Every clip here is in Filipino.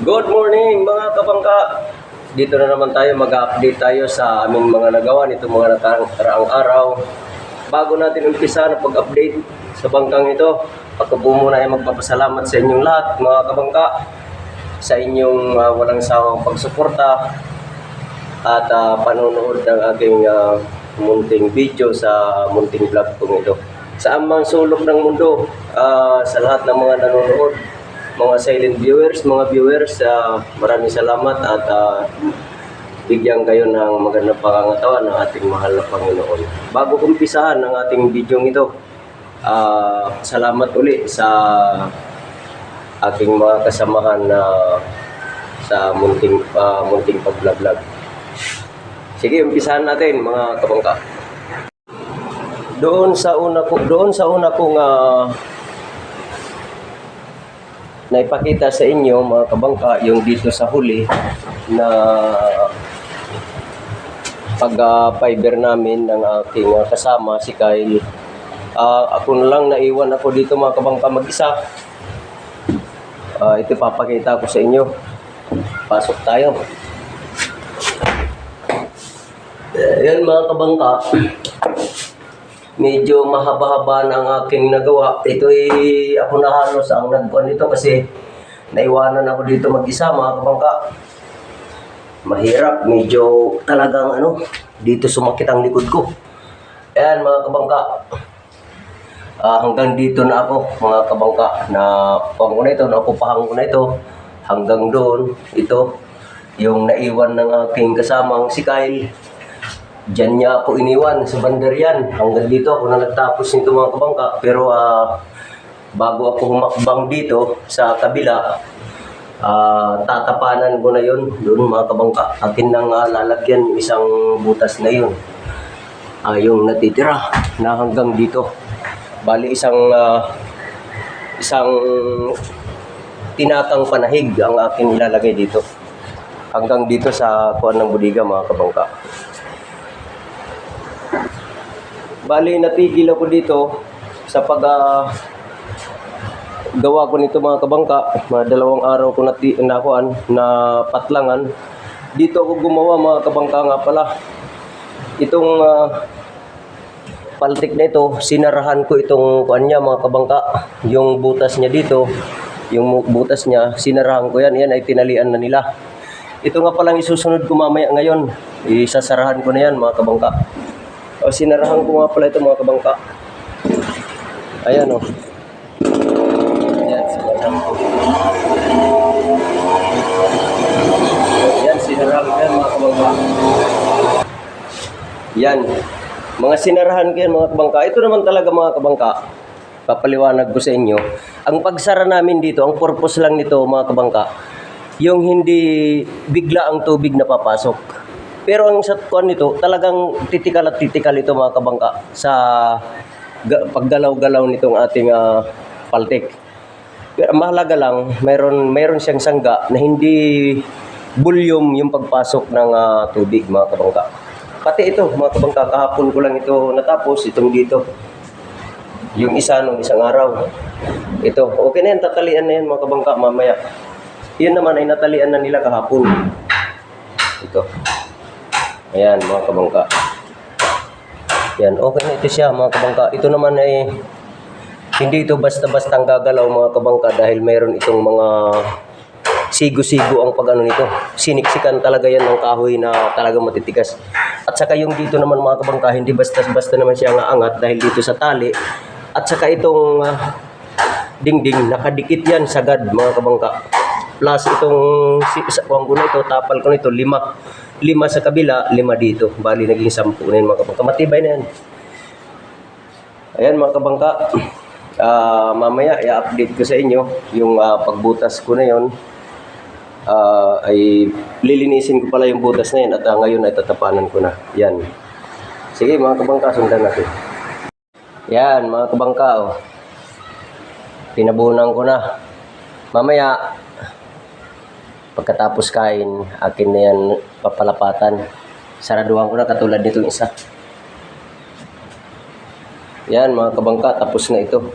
Good morning mga kabangka! Dito na naman tayo, mag-update tayo sa aming mga nagawa nito mga nakaraang araw. Bago natin umpisa na pag-update sa bangkang ito, ako po muna ay magpapasalamat sa inyong lahat mga kabangka sa inyong ah, walang sawang pagsuporta at ah, panonood ng aking ah, munting video sa munting vlog kong ito. Sa amang sulok ng mundo, ah, sa lahat ng mga nanonood, mga silent viewers, mga viewers, ah, maraming salamat at ah, bigyan kayo ng magandang pangangatawan ng ating mahal na Panginoon. Bago kumpisahan ang ating video ito, ah, salamat uli sa aking mga kasamahan na sa munting ah, munting pag-vlog. Sige, umpisahan natin mga kabangka. Doon sa una ko, doon sa una kong ah, naipakita sa inyo mga kabangka yung dito sa huli na pag ah, fiber namin ng aking ah, kasama si Kyle. Ah, ako na lang naiwan ako dito mga kabangka mag-isa. Ah, ito papakita ko sa inyo. Pasok tayo. Eh, yan mga kabangka. Medyo mahaba-haba na ang aking nagawa. Ito ay ako na halos ang nagkuhan nito kasi naiwanan ako dito mag-isa mga kabangka. Mahirap, medyo talagang ano, dito sumakit ang likod ko. Ayan mga kabangka. Ah, hanggang dito na ako mga kabangka na pang ko na ito, nakupahan ko na ito hanggang doon ito yung naiwan ng aking kasamang si Kyle Diyan niya ako iniwan sa Bandarian. Hanggang dito ako na nagtapos nito mga kabangka. Pero ah, bago ako humakbang dito sa kabila, ah, tatapanan ko na yon doon mga kabangka. Akin nang ah, lalagyan yung isang butas na yun. Ah, yung natitira na hanggang dito. Bali isang ah, isang tinatang panahig ang akin ilalagay dito. Hanggang dito sa kuan ng budiga mga kabangka. Bali, natigil ako dito sa pag ah, gawa ko nito mga kabangka. Mga dalawang araw ko nati, nakuan, na patlangan. Dito ako gumawa mga kabangka nga pala. Itong ah, paltik na ito, sinarahan ko itong kuan niya mga kabangka. Yung butas niya dito, yung butas niya, sinarahan ko yan. Yan ay tinalian na nila. Ito nga palang isusunod ko mamaya ngayon. Isasarahan ko na yan mga kabangka. O, sinarahan ko nga pala ito mga kabangka. Ayan o. Ayan, sinarahan ko. Ayan, sinarahan ko yan mga kabangka. Yan. Mga sinarahan ko yan mga kabangka. Ito naman talaga mga kabangka. Papaliwanag ko sa inyo. Ang pagsara namin dito, ang purpose lang nito mga kabangka, yung hindi bigla ang tubig na papasok. Pero ang sa kuan nito, talagang titikal at titikal ito mga kabangka sa ga- paggalaw-galaw nitong ating ah, paltik. Pero mahalaga lang, mayroon mayroon siyang sangga na hindi volume yung pagpasok ng ah, tubig mga kabangka. Pati ito mga kabangka, kahapon ko lang ito natapos, itong dito. Yung isa nung isang araw. Ito, okay na yan, tatalian na yan mga kabangka mamaya. Yun naman ay natalian na nila kahapon. Ito. Ayan, mga kabangka. Yan, okay na ito siya, mga kabangka. Ito naman ay hindi ito basta-bastang gagalaw, mga kabangka, dahil mayroon itong mga sigo-sigo ang pagano nito. Siniksikan talaga yan ng kahoy na talagang matitigas. At saka yung dito naman, mga kabangka, hindi basta-basta naman siya nga angat dahil dito sa tali. At saka itong ah, dingding, nakadikit yan sagad, mga kabangka. Plus itong kuwang ko na ito, tapal ko na ito, lima. Lima sa kabila, lima dito. Bali, naging sampu na yun mga kabangka. Matibay na yan. Ayan mga kabangka. Ah, mamaya, i-update ko sa inyo yung ah, pagbutas ko na yon. Ah, ay lilinisin ko pala yung butas na yan at ah, ngayon ay tatapanan ko na. Yan. Sige mga kabangka, sundan natin. Yan mga kabangka. Oh. Pinabunan ko na. Mamaya, pagkatapos kain, akin na yan papalapatan. Saraduhan ko na katulad nitong isa. Yan mga kabangka, tapos na ito.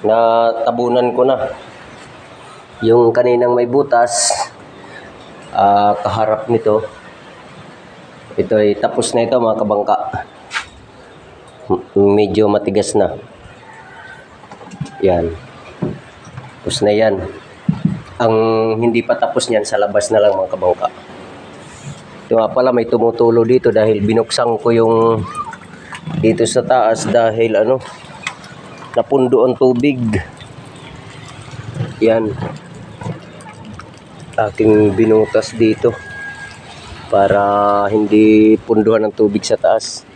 Natabunan ko na. Yung kaninang may butas, ah, kaharap nito, ito ay tapos na ito mga kabangka. M- Medyo matigas na. Yan. Tapos na yan. Ang hindi pa tapos niyan sa labas na lang mga kabangka. Ito nga pala may tumutulo dito dahil binuksan ko yung dito sa taas dahil ano napundo ang tubig. Yan. Aking binutas dito para hindi punduhan ng tubig sa taas.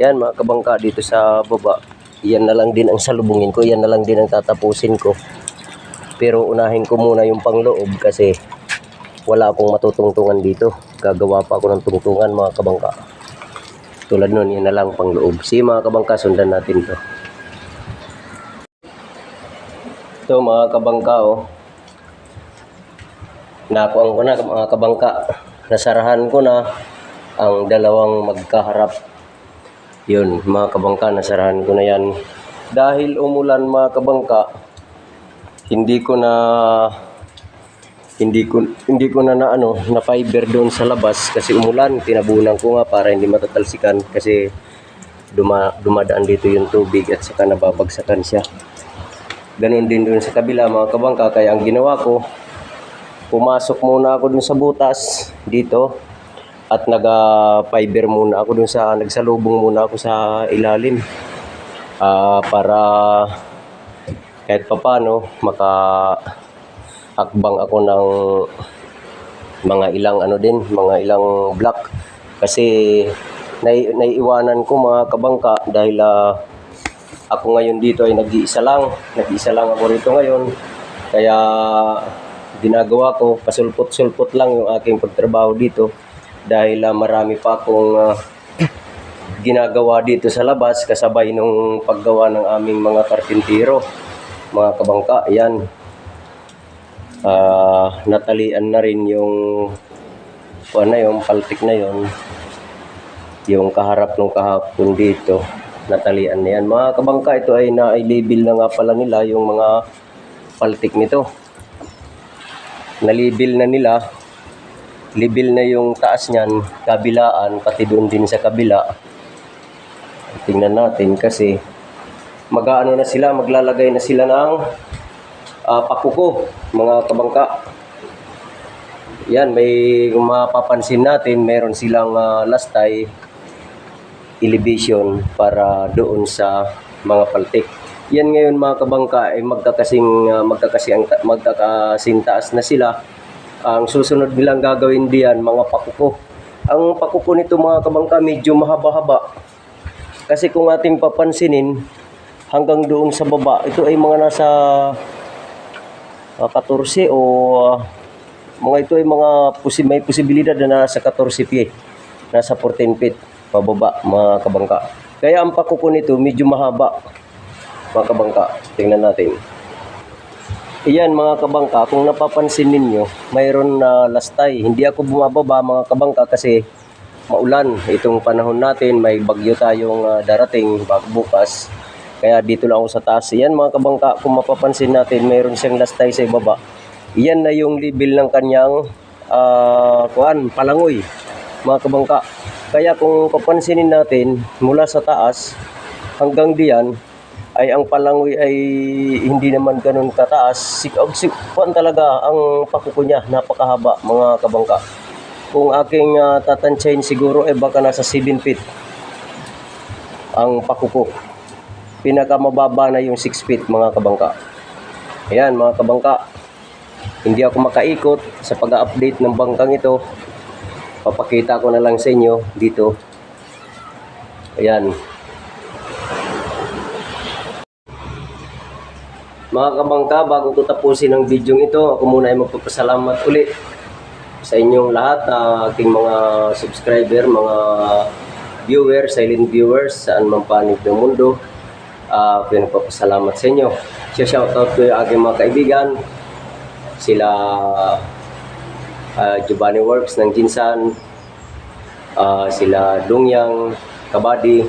Yan mga kabangka dito sa baba. Yan na lang din ang salubungin ko. Yan na lang din ang tatapusin ko. Pero unahin ko muna yung pangloob kasi wala akong matutungtungan dito. Gagawa pa ako ng tungtungan mga kabangka. Tulad nun, yan na lang pangloob. Si mga kabangka, sundan natin to. Ito mga kabangka oh. Nakuha ko na mga kabangka. Nasarahan ko na ang dalawang magkaharap. Yun, mga kabangka, nasarahan ko na yan. Dahil umulan mga kabangka, hindi ko na hindi ko hindi ko na na ano na fiber doon sa labas kasi umulan. Tinabunan ko nga para hindi matatalsikan kasi duma, dumadaan dito yung tubig at saka nababagsakan siya. Ganun din doon sa kabila mga kabangka. Kaya ang ginawa ko pumasok muna ako dun sa butas dito at naga fiber muna ako dun sa nagsalubong muna ako sa ilalim Ah, para kahit papano maka hakbang ako ng mga ilang ano din, mga ilang block. Kasi nai, naiiwanan ko mga kabangka dahil ah, ako ngayon dito ay nag-iisa lang, nag-iisa lang ako rito ngayon. Kaya ginagawa ko, pasulpot-sulpot lang yung aking pagtrabaho dito. Dahil ah, marami pa akong ah, ginagawa dito sa labas kasabay nung paggawa ng aming mga karpintero mga kabangka yan Ah, natalian na rin yung ano yung paltik na yon yung kaharap ng kahapon dito natalian na yan. Mga kabangka ito ay na-label na nga pala nila yung mga paltik nito. Nalibel na nila. Libil na yung taas niyan kabilaan pati doon din sa kabila. Tingnan natin kasi mag-ano na sila maglalagay na sila ng ah, pakuko mga kabangka. Yan may mapapansin natin meron silang ah, lastay elevation para doon sa mga paltik. Yan ngayon mga kabangka ay magkakasing ah, magkakasing magkakasing taas na sila. Ang susunod nilang gagawin diyan mga pakuko. Ang pakuko nito mga kabangka medyo mahaba-haba. Kasi kung ating papansinin hanggang doon sa baba ito ay mga nasa ah, 14 o ah, mga ito ay mga posi may posibilidad na nasa 14 pie nasa 14 feet pababa mga kabangka kaya ang pakuko nito medyo mahaba mga kabangka tingnan natin Iyan mga kabangka, kung napapansin ninyo, mayroon na lastay. Hindi ako bumababa mga kabangka kasi maulan. Itong panahon natin, may bagyo tayong ah, darating bukas. Kaya dito lang ako sa taas. Iyan mga kabangka, kung mapapansin natin, mayroon siyang lastay sa ibaba. Iyan na yung level ng kanyang ah, kuan, palangoy mga kabangka. Kaya kung papansinin natin, mula sa taas hanggang diyan, ay ang palangoy ay hindi naman ganun kataas. Sik sikuan talaga ang pakuko niya, napakahaba mga kabangka. Kung aking uh, tatansyahin siguro ay baka nasa 7 feet ang pakuko. Pinakamababa na yung 6 feet mga kabangka. Ayan mga kabangka. Hindi ako makaikot sa pag-update ng bangkang ito. Papakita ko na lang sa inyo dito. Ayan. Mga kabangka, bago ko tapusin ang video ito, ako muna ay magpapasalamat uli sa inyong lahat, ah, aking mga subscriber, mga viewers, silent viewers, saan man panig ng mundo. Uh, pinagpapasalamat sa inyo. Siya shoutout ko yung aking mga kaibigan, sila ah, Giovanni Works ng Jinsan, ah, sila Dongyang, Kabadi,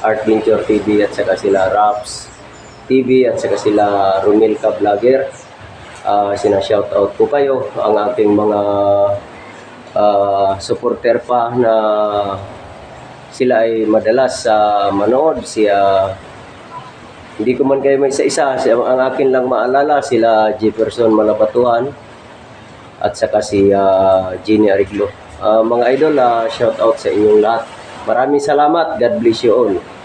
Art Venture TV at saka sila Raps TV at saka sila Romilka Vlogger. uh, sina-shout out ko kayo, ang aking mga ah, supporter pa na sila ay madalas sa manood siya hindi ko man kayo may isa-isa. Ang, akin lang maalala sila Jefferson Malabatuan at saka si Jenny Ariglo. Ah, mga idol ah, shout out sa inyong lahat. Maraming salamat. God bless you all